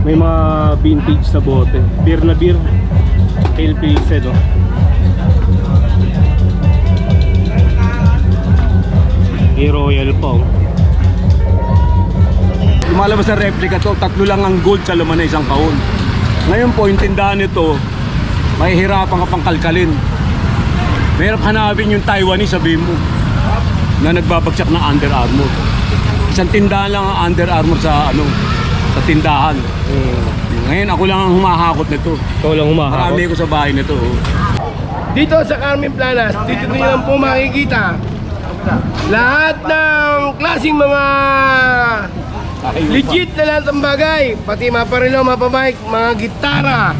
May mga vintage na bote. Beer na beer. Pale Pilsen, no? E-Royal pa, oh. Lumalabas sa replica to, tatlo lang ang gold sa laman na isang kahon. Ngayon po, yung tindahan nito, mahihirapan ka pang kalkalin. Mahirap hanapin yung Taiwanese, sabihin mo, na nagbabagsak ng Under Armour. Isang tindahan lang ang Under Armour sa ano sa tindahan. Hmm. Ngayon ako lang ang humahakot nito. Ikaw lang humahakot. Marami ko sa bahay nito. oh. Dito sa Carmen Planas, dito nyo lang po makikita lahat ng klaseng mga legit na lahat ng bagay. Pati mga parilo, mga gitara.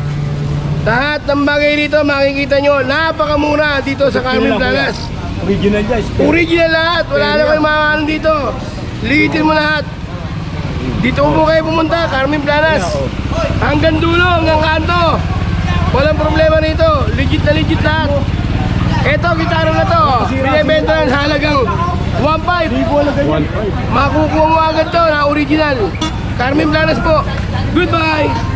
Lahat ng bagay dito makikita nyo, napakamura dito sa Carmen Planas. Original guys. Original lahat, wala na kayong mga ano dito. Ligitin mo lahat. Dito po kayo pumunta, Carmen Planas. Hanggang dulo, hanggang kanto. Walang problema rito. Legit na legit lahat. Ito, gitara na to. Binibenta ng halagang 1.5. 1.5. Makukuha mo agad to na original. Carmen Planas po. Goodbye!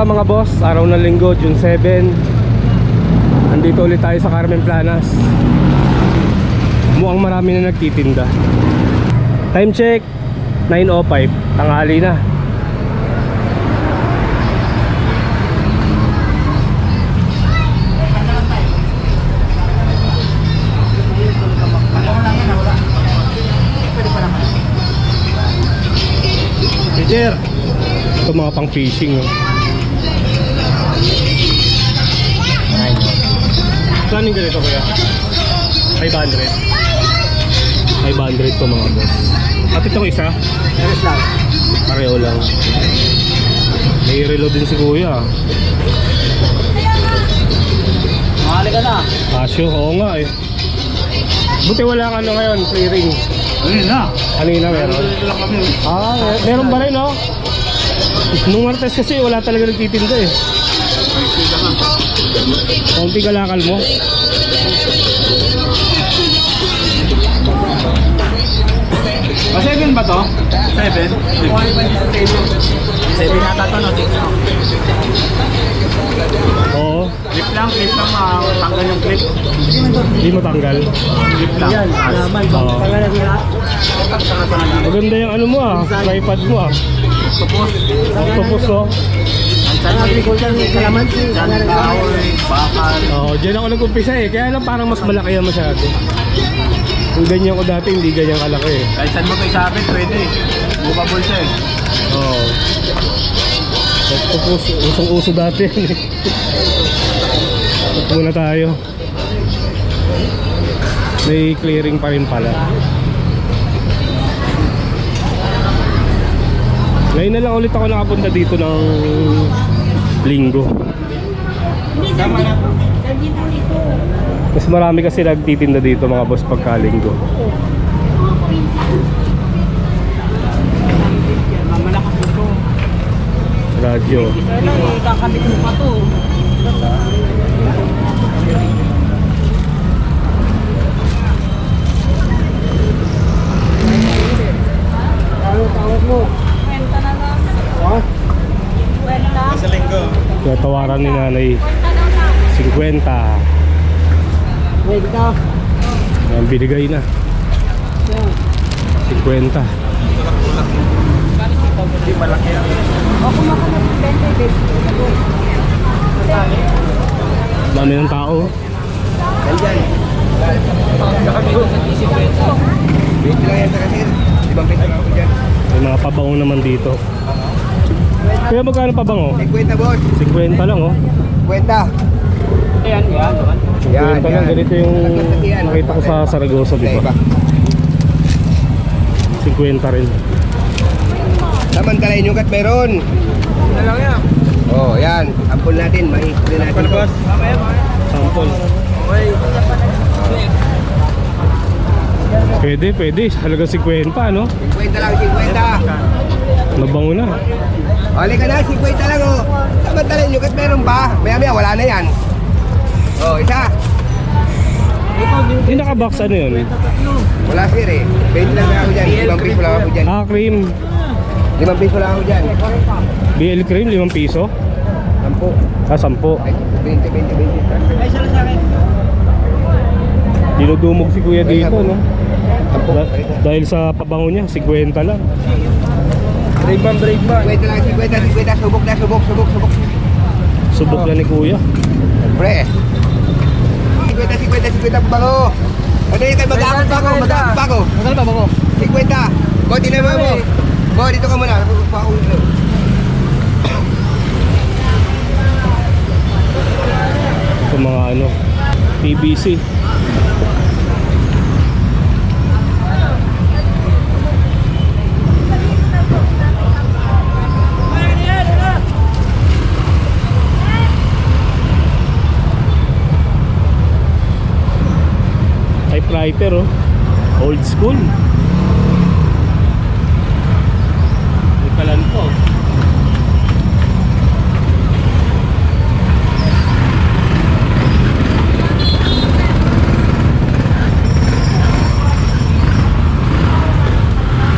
Kamusta mga boss? Araw ng linggo, June 7 Andito ulit tayo sa Carmen Planas. Mukhang marami na nagtitinda. Time check 9.05 Tanghali na. Teacher Ito mga pang fishing oh. Planning ganito kuya? 500 500 to mga boss At itong isa? Yes lang. Pareho lang May reload din si kuya Mahali ka na. Casio, oo nga eh Buti wala ka ano ngayon, clearing Ayun na. Kanina meron. Ah, mer- meron ba rin no? Nung Martes kasi wala talaga nagtitinda eh Konti kalakal mo Pa 7 ba to? 7? 7 nata to, no? Oo, Clip lang, clip lang, ah, tanggal yung clip. hindi mo tanggal Clip lang. Oo. Maganda yung ano mo ah, tripod mo ah. Tapos, Octopus oh. Kahoy, bakal. Oo, dyan ako nag-umpisa eh. Kaya lang parang mas malaki yan masyado. Kung ganyan ko dati, hindi ganyan kalaki eh. Kahit saan mo ito isabit, pwede. Movable siya eh. Oo. Octopus, usong-uso dati yan eh. Ito muna tayo. May clearing pa rin pala. Ngayon na lang ulit ako nakapunta dito ng linggo. Mas marami kasi nagtitinda dito mga boss pagka linggo. Radyo. Kakabit mo pa to. Ano tawag mo? Kwenta na lang. Ha? Kwenta. Kaya tawaran ni nanay Kwenta na lang. 50. Wait ka. Yan, binigay na. 50. O kung maka na 20, babe. Dami ng tao. May mga pabango naman dito. Kaya magkano pabango? Kwenta boss. 50 lang oh. Kwenta. Ayan, yan. 50 lang. Ganito yung nakita ko sa Saragosa, di ba? 50 rin. Samantalain yung kat meron. Ano lang yan? Oh, yan. Sampol natin. Spray natin. to. Sample. Pwede, pwede. Halaga 50, no? 50 lang, 50. Nabango na. Hali ka na, 50 lang oh. Samantalain yung kat meron ba? Maya maya, wala na yan. Oh, isa. Yung nakabox ano yun? Wala sir eh. 20 lang ako dyan. 5 piso lang ako dyan. Ah, cream. 5 piso lang ako dyan. BL cream, 5 piso. 10. Ah, 10. Ay, 20, 20, 20. Dinudumog si kuya dito, no? 10. Da- dahil sa pabango niya, 50 lang. Break ban, break ban. 50 lang, 50, 50. Subok na, subok, subok, subok. Subok lang ni kuya. Pre. 50, 50, 50 bago. Ano yung kayo mag-aakot pa ako? Mag-aakot pa ako. Magkano ba ako? 50. Bo, tinama mo. Bo, dito ka muna. Pa dito. Ito mga ano, PVC. Typewriter oh. Old school. May kalan po.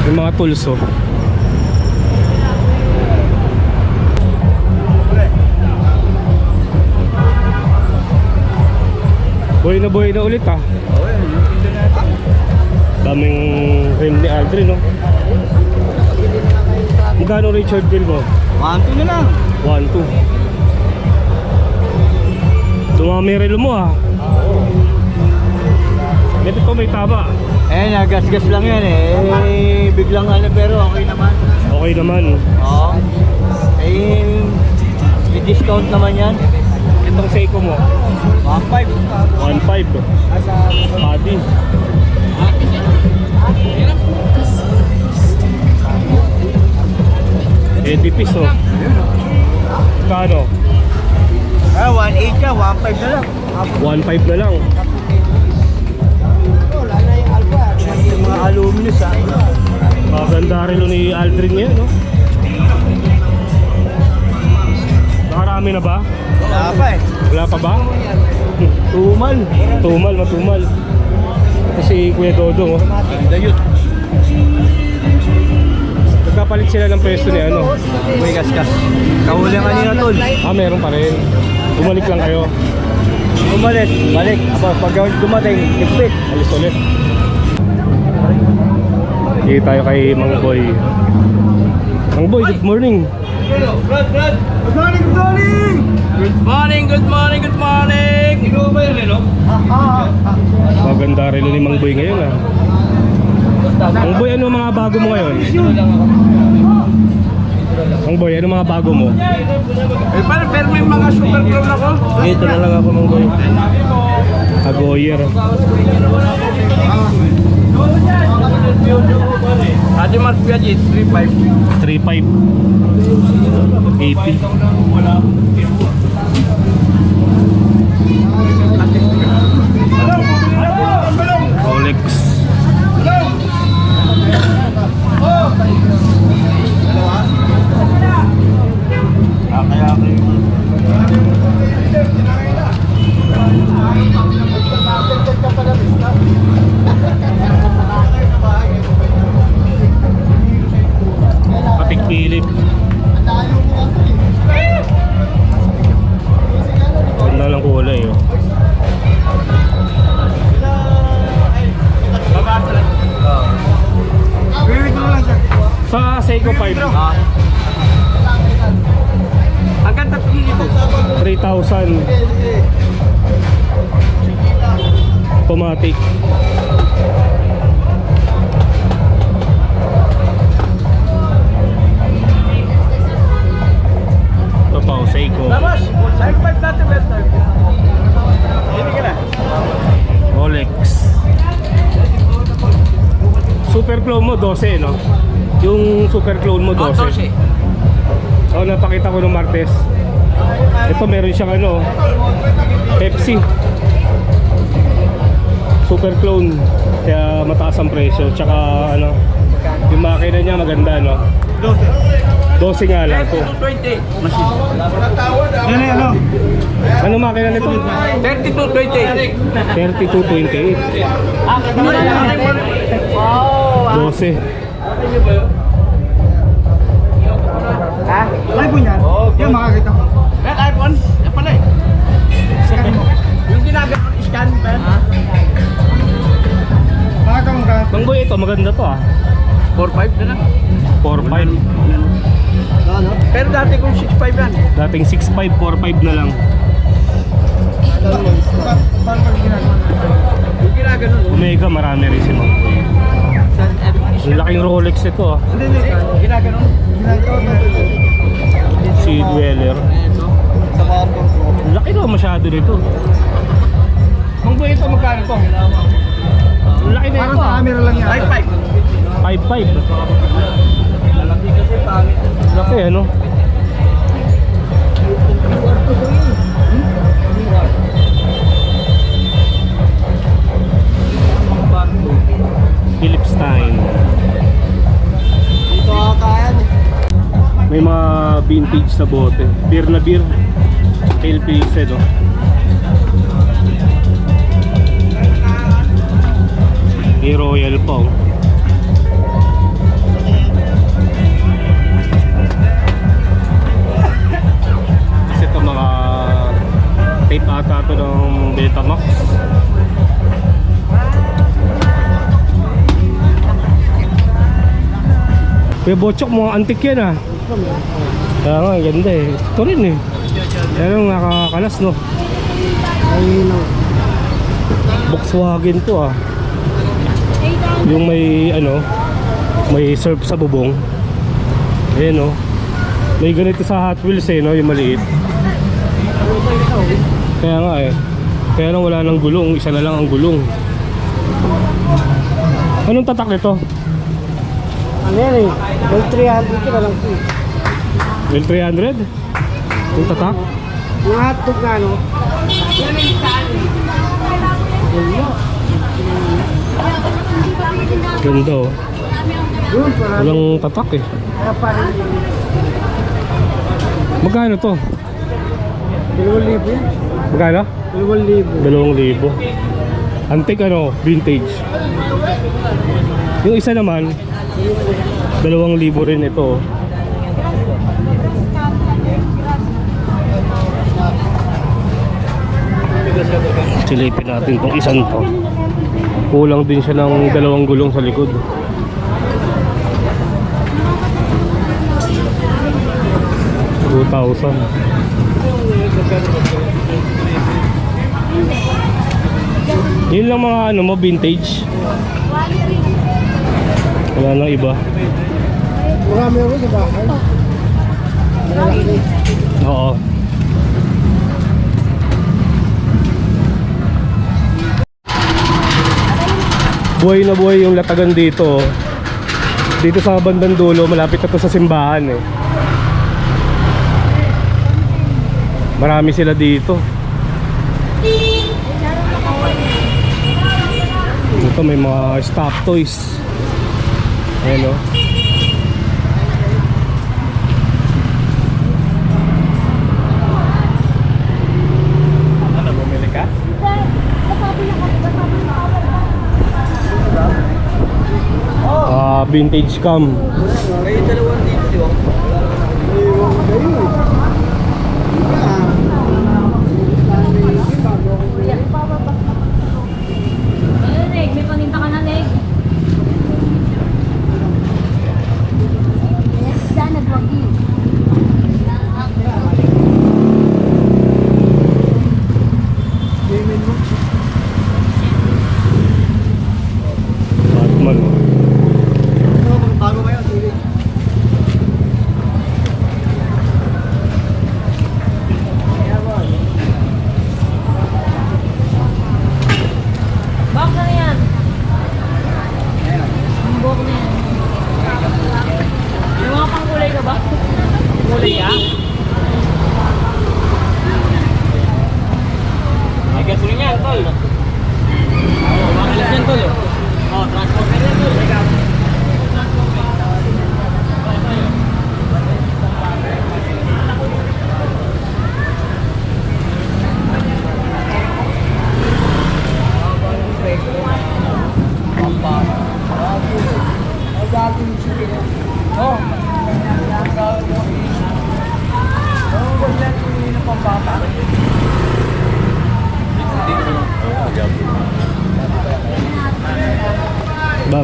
Yung mga tools oh. Boy na boy na ulit ah. Daming rim ni Aldrin no. Magkano Richard bill mo? 1 na lang. 1, 2. Dumami relo mo ah. Dito ko may tama. Eh, nagasgas lang yan eh. Eh, biglang ano pero okay naman. Okay naman. Oo. Eh, may discount naman yan. Itong Seiko mo, 1.5. 1.5. Padi. Edipis oh. Kano? Ah, 1.8 ka, 1.5 na lang. 1.5 na lang. Yung mga aluminous ah. Maganda rin ni Aldrin ngayon, no? Nakarami na ba? Wala pa eh. Wala pa ba? Tumal. Matumal, matumal. Kasi Kuya Dodong, oh. Ganda yun. Nagkapalit sila ng pwesto ni ano. May gasgas. Kahuli ang kanina tol. Ah, meron pa rin. Bumalik lang kayo. Umalit. Balik. Apo, pag dumating, ipit. Alis ulit. Sige tayo kay Mang Boy. Mang Boy, good morning. Good morning, good morning! Good morning, good morning, good morning! Ikaw ba yun, Lelo? Maganda rin ni Mang Boy ngayon, ah. Mang Boy, ano mga bago mo ngayon? Mang Boy, ano mga bago mo? Eh, pero, pero may mga super clown ako. Dito na lang ako, Mang Boy. Agoyer. Ate Mark Piaget, 3.5. 3.5. 80. 3,000. Automatic. Ito pa, oh, Seiko. Better. Hindi ka na. Rolex. Super Glow Mod. 12, no? Yung super clone mo, 12. Oo, napakita ko ng Martes. Ito, meron siyang ano, Pepsi. Super clone. Kaya mataas ang presyo. Tsaka, ano, yung makina niya maganda, no? 12 nga lang to. Yan eh, ano? Ano makina nito? 3220. 3228. 12. Ay po niyan? Yan, makakita ko. IPhone? Yan pala eh. Yung ginagawa, scan pa yan. Makakita mo ka? Mang boy, ito maganda to ah. 4.5 na lang. 4.5. Ano? Pero dati kung 6.5 yan. Dating 6.5, 4.5 na lang. Paano pag ginagawa? Yung ginagawa nun. Omega, marami rin si Mang boy. Ang laking Rolex ito ah. Hindi, hindi. Ginagawa na. Si Dweller. Ang laki naman masyado nito. Mang boy, ito magkano to? Ang laki na Parang ito sa ah. camera lang yan. 5.5. 5.5. Laki ano? Philip Stein. Dito kakayan eh. May mga vintage na bote. Beer na beer. Pale Pilsen, no? May Royal pa, oh. Kasi ito mga tape ata ito ng Betamax. Kuya Bochok, mga antik yan ah. Kaya nga, ganda eh. Ito rin eh. Pero nakakalas no. Volkswagen to ah. Yung may ano, may surf sa bubong. Ayan oh. May ganito sa Hot Wheels eh no, yung maliit. Kaya nga eh. Kaya lang wala nang gulong, isa na lang ang gulong. Anong tatak nito? Ano yan eh? Yung 300 ka lang po. Well 300? Yung tatak? Yung hotdog na ano? Ganda oh. Yun, parang Walang tatak eh. parang Magkano to? 2,000 yan. Magkano? 2,000. Dalawang libo. Antik ano, vintage. Yung isa naman, dalawang libo rin ito. Silipin natin tong isang to. Kulang din siya ng dalawang gulong sa likod. Two thousand. Yun lang mga ano mo, vintage. Wala nang iba. Marami ako sa bahay. Oo. Buhay na buhay yung latagan dito. Dito sa bandang dulo, malapit na to sa simbahan eh. Marami sila dito. Ito may mga stop toys. Ayan oh. o. Ano, bumili ka? Ah, vintage cam dito, di ba? Ewan ko kayo eh. Ayun, Neg. May paninta ka na, Neg. Isda, nagwagi. Batman oh. Bago kayo, TV. Box na yan. kulay ah. Ay, gasolina yan, tol. Oo, makalas yan, tol. Oh, transporter yan, tol.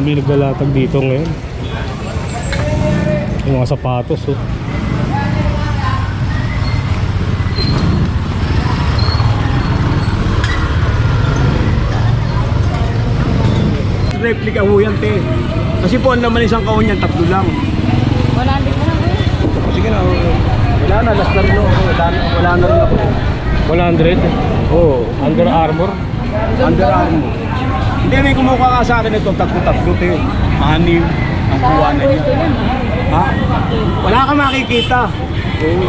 Dami naglalatag dito ngayon. Yung mga sapatos oh. Replica ho yan, te. Kasi po ang naman isang kahon yan, tatlo lang. 100 mo lang kuya. Sige na, oh. wala na, last na rin ako. Wala, na- wala na rin ako. 100? Oh, Under Armour. Under Armour. Hindi, may kumuha ka sa akin ito, tatlo-tatlo, te. Anim. Ang kuha na niya. Ha? Wala ka makikita. Oo.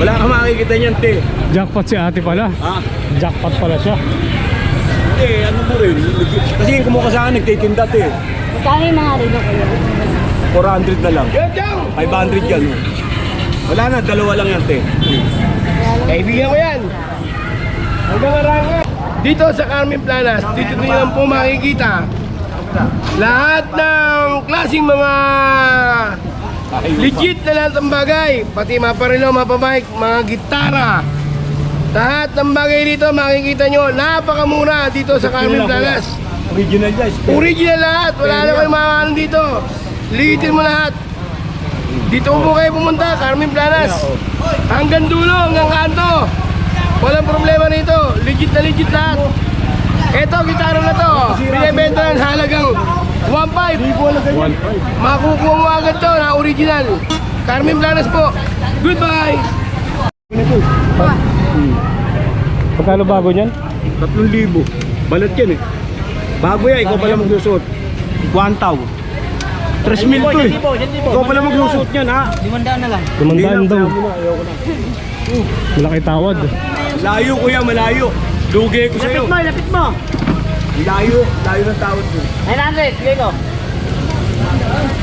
Wala ka makikita niyan, te. Jackpot si ate pala. Ha? Jackpot pala siya. Hindi, ano mo rin. Kasi yung kumuha sa akin, nagtitinda, te. Magkano yung mga relo kuya? 400 na lang. Yan, Jang! 500 yan. Wala na, dalawa lang yan, te. Kaibigan ko yan. Hanggang arangan. Dito sa Carmen Planas, dito nyo lang po makikita lahat ng klaseng mga legit na lahat ng bagay. Pati mga parilo, mga gitara. Lahat ng bagay dito makikita nyo, napakamura dito sa Carmen Planas. Original yan. spare. Original lahat, wala na kayong mga ano dito. Liitin mo lahat. Dito po kayo pumunta, Carmen Planas. Hanggang dulo, hanggang kanto. Walang problema nito. Legit na legit lahat. Ito, gitara na to. Binibenta ng halagang 1.5. Makukuha mo agad to na original. Carmen Planas po. Goodbye. Pagkano bago niyan? 3,000. Balat yan eh. Bago yan, ikaw pala magsusuot. Kwantaw. 3,000 to eh. Ikaw pala magsusuot yan ha. Limandaan na lang. Tumandaan daw. Ayoko na, na. Malaki tawad. Layo kuya, malayo. Lugi ko sa'yo. Lapit mo, lapit mo. Layo, layo ng tawad ko. 900, sige ko.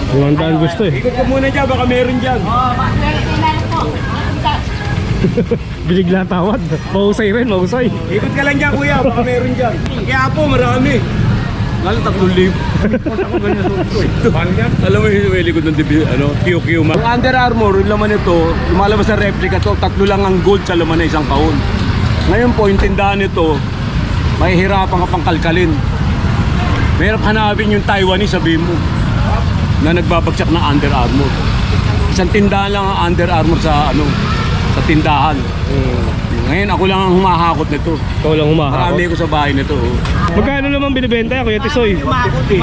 Tumandaan gusto eh. Ikot ka muna dyan, baka meron dyan. Binigla tawad. Mahusay rin, mahusay. Ikot ka lang dyan kuya, baka meron dyan. Kaya po, marami. Lalo tatlong libo. Alam mo yung may likod ng dibi, ano, QQ ma. Ang Under Armour, yung laman nito, lumalabas sa replica to, tatlo lang ang gold sa laman ng isang kahon. Ngayon po, yung tindahan nito, mahihirapan ka pang kalkalin. Mahirap hanapin yung Taiwanese, sabihin mo, na nagbabagsak ng Under Armour. Isang tindahan lang ang Under Armour sa, ano, sa tindahan. Ngayon, ako lang ang humahakot nito. Ikaw lang humahakot. Marami ko sa bahay nito. oh. Magkano naman binibenta yan, Kuya Tisoy? 150.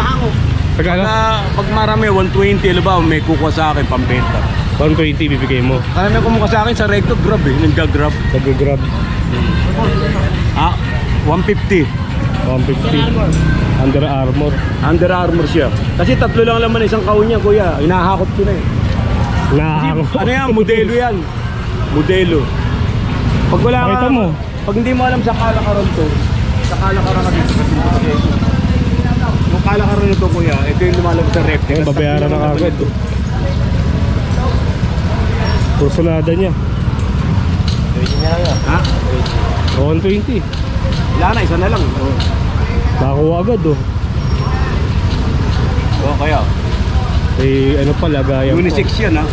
Pagkano? Pagka, pag marami, 120, alam ba, may kukuha sa akin pambenta. 120 bibigay mo. Karami kumuha sa akin sa recto, grab eh, nagga-grab. Nag-grab. Ah, 150. 150. Under Armour. Under Armour siya. Kasi tatlo lang naman isang kahon niya, kuya. Hinahakot ko na eh. Nakakang. Ano yan, modelo yan. Modelo. Pag wala ka, mo. pag hindi mo alam sa kalakaran to, sa kalakaran ka dito, yung kalakaran nito kuya, ito yung lumalabas sa rep. Ngayon, babayaran na kagad. Kursunada niya. Ha? 120. Wala na, isa na lang. Oh. Nakakuha agad oh. O kaya, Eh, ano pa, lagayan unisex yan ha.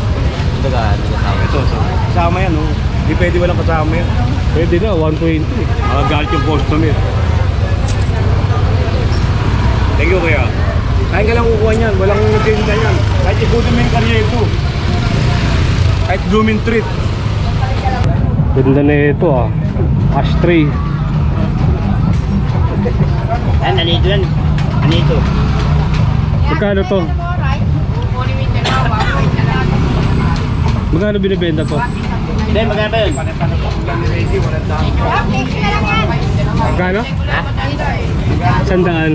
Ito, so, kasama yan oh. Hindi pwede walang kasama yan. Pwede na, 120. Makagalit yung customer. Thank you kuya. Kain ka lang kukuha niyan, walang tinda yan. Kahit ikutin mo yung karya ito. Kahit blooming treat. Ganda na ito ah. Ashtray. Yan, nandito yan. Nandito. Magkano to? Magkano binibenta to? Hindi, magkano ba yun? Magkano? Sandaan.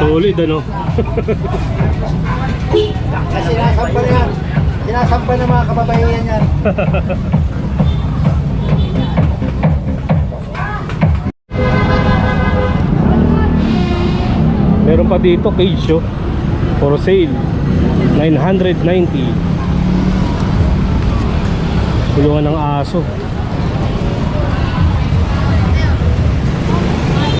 Solid ano? sinasampay ng mga kababayan yan. Meron pa dito cage oh. For sale. 990. Kulungan ng aso.